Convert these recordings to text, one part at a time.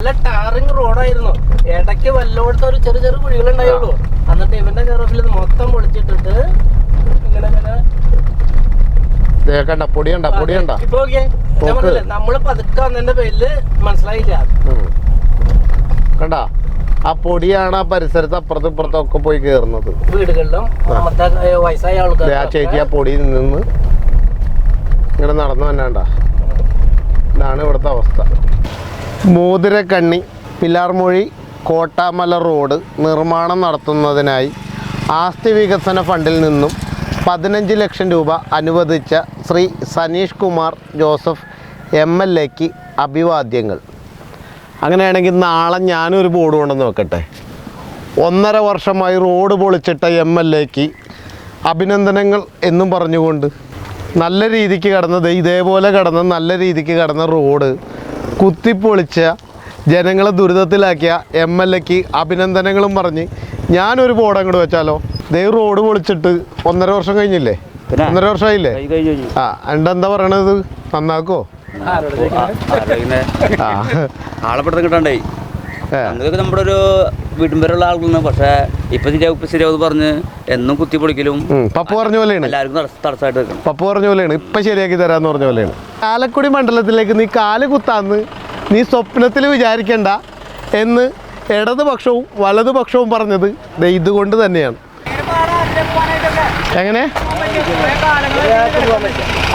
നല്ല ടാറിങ് റോഡായിരുന്നു. ഇടയ്ക്ക് വല്ലോടത്ത് ഒരു ചെറിയ ചെറിയ കുഴികളുണ്ടായുള്ളൂ. എന്നിട്ട് ഇവന്റെ കറഫിൽ ഇത് മൊത്തം പൊളിച്ചിട്ടിട്ട് ഇങ്ങനെ ഇങ്ങനെ പൊടിയണ്ട പൊടി കണ്ട പൊടി കണ്ട ഇപ്പൊ. നമ്മൾ പതുക്കെ വന്നതിന്റെ പേരിൽ മനസ്സിലായില്ല. കണ്ട? ആ പൊടിയാണ് ആ പരിസരത്ത് അപ്പുറത്തും ഇപ്പുറത്തും ഒക്കെ പോയി കേറുന്നത്. വീടുകളിലും വയസ്സായ ദേ ആ ചേച്ചി ആ ആൾക്കാർ പൊടിയിൽ നിന്ന് ഇങ്ങനെ നടന്നു തന്നെ ഇതാണ് ഇവിടുത്തെ അവസ്ഥ. മോതിരക്കണ്ണി പിലാർമൊഴി കോട്ടാമല റോഡ് നിർമ്മാണം നടത്തുന്നതിനായി ആസ്തി വികസന ഫണ്ടിൽ നിന്നും പതിനഞ്ച് ലക്ഷം രൂപ അനുവദിച്ച Shri Saneesh Kumar Joseph M L എക്ക് അഭിവാദ്യങ്ങൾ. അങ്ങനെയാണെങ്കിൽ നാളെ ഞാനൊരു ബോർഡ് കൊണ്ടെന്ന് വെക്കട്ടെ. ഒന്നര വർഷമായി റോഡ് പൊളിച്ചിട്ട എം എൽ എക്ക് അഭിനന്ദനങ്ങൾ എന്നും പറഞ്ഞുകൊണ്ട് നല്ല രീതിക്ക് കടന്നത് ഇതേപോലെ കടന്ന നല്ല രീതിക്ക് കടന്ന റോഡ് കുത്തിപ്പൊളിച്ച ജനങ്ങളെ ദുരിതത്തിലാക്കിയ എം എൽ എക്ക് അഭിനന്ദനങ്ങളും പറഞ്ഞ് ഞാനൊരു ബോർഡ് അങ്ങോട്ട് വെച്ചാലോ? ദേ റോഡ് പൊളിച്ചിട്ട് ഒന്നര വർഷം കഴിഞ്ഞില്ലേ? ഒന്നര വർഷമായില്ലേ? കൈ കഴിഞ്ഞു കഴിഞ്ഞു. ആ എന്താ പറയണത്? നന്നാക്കോ? ആളെ പെട്ടെന്ന് കിട്ടണ്ടേ? നമ്മുടെ ഒരു വീട്ടും പേരുള്ള ആളുകളാണ്. പക്ഷേ ഇപ്പൊ ശരിയാവ് പറഞ്ഞ് എന്നും കുത്തി പൊളിക്കലും പപ്പു പറഞ്ഞ പോലെയാണ്. എല്ലാവർക്കും തടസ്സ- തടസ്സമായിട്ട് നിൽക്കണം. പപ്പു പറഞ്ഞ പോലെയാണ്. ഇപ്പൊ ശരിയാക്കി തരാന്ന് പറഞ്ഞ പോലെയാണ്. ചാലക്കുടി മണ്ഡലത്തിലേക്ക് നീ കാൽ കുത്താന്ന് നീ സ്വപ്നത്തിൽ വിചാരിക്കണ്ട എന്ന് ഇടതുപക്ഷവും വലതുപക്ഷവും പറഞ്ഞത് ഇതുകൊണ്ട് തന്നെയാണ്. എങ്ങനെ?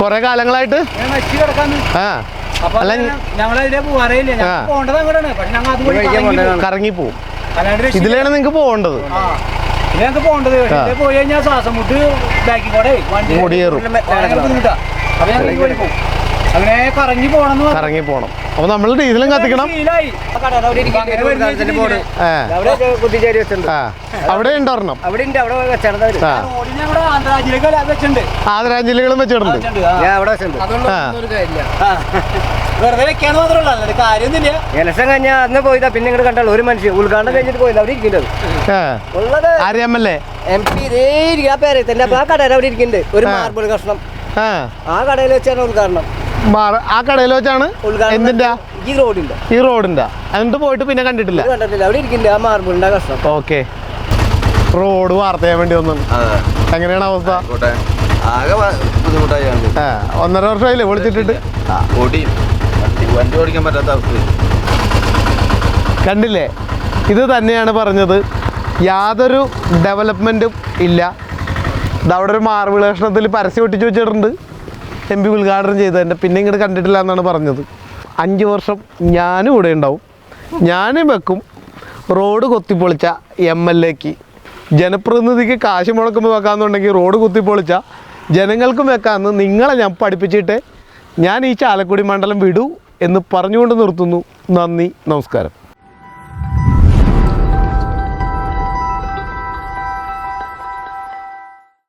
കുറെ കാലങ്ങളായിട്ട്? ആ. അല്ല ഞങ്ങളതിലെ. കറങ്ങി അങ്ങോട്ടാണ് ഇതിലാണ് നിങ്ങൾക്ക് പോകേണ്ടത്. പോയി കഴിഞ്ഞാൽ ശ്വാസം മുട്ട് ബാക്കി കൂടെ വണ്ടി ഓടിയേറും അപ്പൊ പോകും കറങ്ങി പോണം അപ്പൊ കറങ്ങി പോകണം അപ്പോൾ നമ്മൾ ഡീസലും കത്തിക്കണം. അവിടെ കുത്തിച്ചേരി വെച്ചിട്ടുണ്ട്. ആ. അവിടെ ഉണ്ടൊരെണ്ണം അവിടെ ഉണ്ട് അവിടെ വെച്ചാണ് ആ. റോഡിന് വെച്ചിട്ടുണ്ട്. ആദരാഞ്ജലികളും വെച്ചിട്ടുണ്ട്. വെറുതെ വെക്കാന്ന് മാത്രമല്ല അല്ലാതെ കാര്യമൊന്നുമില്ല. ഇലക്ഷൻ കഴിഞ്ഞ അന്ന് പോയതാ പിന്നെ ഇങ്ങോട്ട് കണ്ടാൽ ഒരു മനുഷ്യൻ. ഉദ്ഘാടനം കഴിഞ്ഞിട്ട് പോയത് അവിടെ ഇരിക്കുന്നത്. ആ. ഉള്ളത് അറിയാമല്ലേ എം പി ഇതേ ഇരിക്കും ആ പേരത്തിന്റെ അപ്പൊ ആ കടയിൽ അവിടെ ഇരിക്കുന്നുണ്ട്. ഒരു മാർബിൾ കഷ്ണം. ആ. ആ കടയിൽ വെച്ചാണ് ഉദ്ഘാടനം. ആ കടയിൽ വെച്ചാണ് എന്തിന്റെ ഈ റോഡിന്റെ ഈ റോഡിന്റെ എന്നിട്ട് പോയിട്ട് പിന്നെ കണ്ടിട്ടില്ല. കണ്ടിട്ടില്ല. അവിടെ ആ മാർബിളിന്റെ കഷ്ടം ഓക്കെ. റോഡ് വാർത്ത ചെയ്യാൻ വേണ്ടി വന്നു എങ്ങനെയാണ് അവസ്ഥ? ആകെ ബുദ്ധിമുട്ടായി ഒന്നര വർഷമായില്ലേ വിളിച്ചിട്ടിട്ട്? വണ്ടി വണ്ടി ഓടിക്കാൻ പറ്റാത്ത അവസ്ഥ. കണ്ടില്ലേ? ഇത് തന്നെയാണ് പറഞ്ഞത്. യാതൊരു ഡെവലപ്മെന്റും ഇല്ല. ഇതവിടെ അവിടെ ഒരു മാർബിൾ കഷ്ണത്തിൽ പരസ്യം ഒട്ടിച്ചു വെച്ചിട്ടുണ്ട്. എം പി ഉദ്ഘാടനം ചെയ്തതിന്റെ പിന്നെ ഇങ്ങോട്ട് കണ്ടിട്ടില്ല എന്നാണ് പറഞ്ഞത്. അഞ്ച് വർഷം ഞാനും ഇവിടെ ഉണ്ടാവും. ഞാനും വെക്കും. റോഡ് കൊത്തിപ്പൊളിച്ച എം എൽ എക്ക്. ജനപ്രതിനിധിക്ക് കാശ് മുടക്കുമ്പോൾ വെക്കാമെന്നുണ്ടെങ്കിൽ റോഡ് കുത്തിപ്പൊളിച്ച ജനങ്ങൾക്കും വെക്കാമെന്ന് നിങ്ങളെ ഞാൻ പഠിപ്പിച്ചിട്ട് ഞാൻ ഈ ചാലക്കുടി മണ്ഡലം വിടൂ എന്ന് പറഞ്ഞുകൊണ്ട് നിർത്തുന്നു. നന്ദി. നമസ്കാരം.